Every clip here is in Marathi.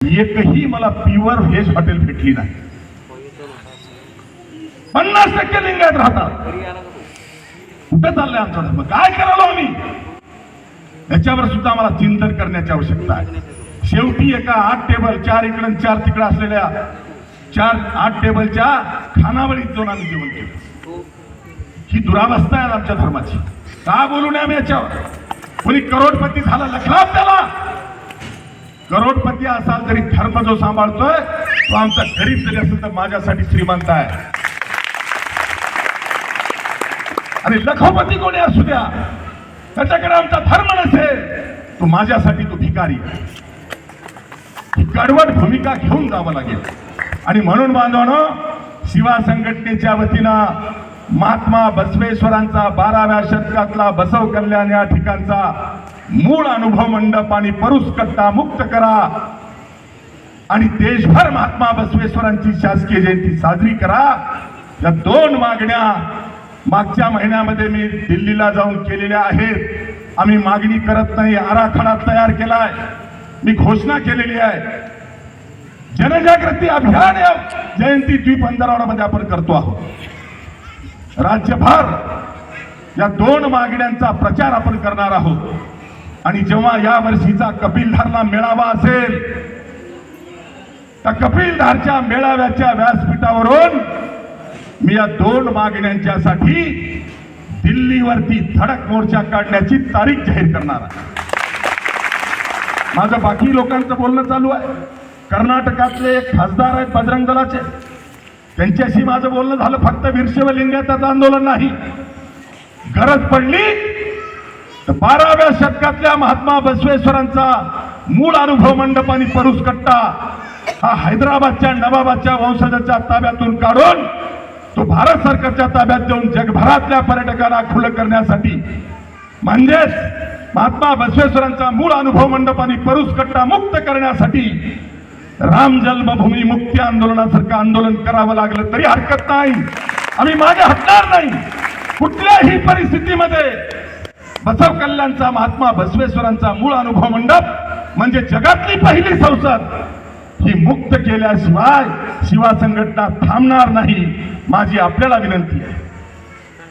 एकही मला प्युअर व्हेज हॉटेल भेटली नाही. पन्नास टक्के लिंगायत राहतात. कुठे चाललंय आमचा धर्म? काय करायला आम्ही? याच्यावर सुद्धा मला चिंतन करण्याची आवश्यकता आहे. शेवटी एका आठ टेबल चार इकडं चार तिकडं असलेल्या चार आठ टेबलच्या खानावळीत जाऊन आम्ही जेवण केलं. ही दुरावस्था आहे आमच्या धर्माची. का बोलू नये आम्ही याच्यावर? कोणी करोडपती झाला लखलाप त्याला करोडपती असाल तरी धर्म जो सांभाळतोय तो आमचा गरीब जरी असेल तर माझ्यासाठी श्रीमंत आहे. आणि लखोपती कोणी असू द्या त्याच्याकडे आमचा धर्म नसेल तो माझ्यासाठी तो भिकारी आहे. ही कडवट भूमिका घेऊन जावं लागेल. आणि म्हणून बांधवानो शिवा संघटनेच्या वतीनं महात्मा बसवेश्वरांचा बाराव्या शतकातला बसव कल्याण या ठिकाणचा मूळ अनुभव मंडप आणि परुसकट्टा मुक्त करा. आणि देशभर महात्मा बसवेश्वरांची शासकीय जयंती साजरी करा. या दोन मागण्या मागच्या महिन्यामध्ये मी दिल्लीला जाऊन केलेल्या आहेत. आम्ही मागणी करत नाही आराखडा तयार केलाय. मी घोषणा केलेली आहे. जनजागृती अभियान या जयंती द्वीपंधरवड्यामध्ये आपण करतो आहोत. राज्यभर या दोन मागण्यांचा प्रचार आपण करणार आहोत. आणि जेव्हा या वर्षीचा कपिलधारला मेळावा असेल त्या कपिलधारच्या मेळाव्याच्या व्यासपीठावरून मी या दोन मागण्यांच्यासाठी दिल्लीवरती धडक मोर्चा काढण्याची तारीख जाहीर करणार आहे. माझं बाकी लोकांचं बोलणं चालू आहे. कर्नाटकातले एक खासदार आहेत बजरंग दलाचे. त्यांच्याशी माझं बोलणं झालं फक्त विरशेव लिंगायताचं आंदोलन नाही. गरज पडली बाराव्या शतकातल्या महात्मा बसवेश्वरांचा मूळ अनुभव मंडप आणि परुस कट्टा हा हैदराबादच्या नवाबाच्या वंशजाच्या ताब्यातून काढून तो भारत सरकारच्या ताब्यात देऊन जगभरातल्या पर्यटकांना खुलं करण्यासाठी म्हणजेच महात्मा बसवेश्वरांचा मूळ अनुभव मंडप आणि परुस कट्टा मुक्त करण्यासाठी राम जन्मभूमी मुक्ती आंदोलनासारखं आंदोलन करावं लागलं तरी हरकत नाही. आम्ही मागे हटणार नाही. कुठल्याही परिस्थितीमध्ये बसव कल्याणचा महात्मा बसवेश्वरांचा मूळ अनुभव मंडप म्हणजे जगातली पहिली संसद ही मुक्त केल्याशिवाय शिवा संघटना थांबणार नाही माझी आपल्याला विनंती आहे.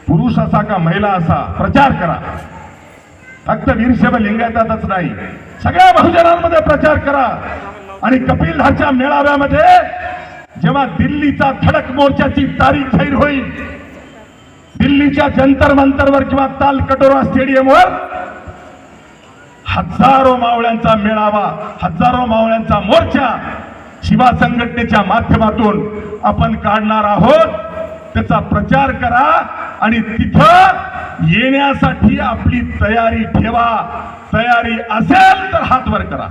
पुरुष असा का महिला असा प्रचार करा. फक्त वीरशैव लिंगायतातच नाही सगळ्या बहुजनांमध्ये प्रचार करा. आणि कपिलधारच्या मेळाव्यामध्ये जेव्हा दिल्लीचा धडक मोर्चाची तारीख जाहीर होईल दिल्लीच्या जंतर मंतरवर किंवा तालकटोरा स्टेडियमवर हजारो मावळ्यांचा मेळावा हजारो मावळ्यांचा मोर्चा शिवा संघटनेच्या माध्यमातून आपण काढणार आहोत. त्याचा प्रचार करा आणि तिथं येण्यासाठी आपली तयारी ठेवा. तयारी असेल तर हात वर करा.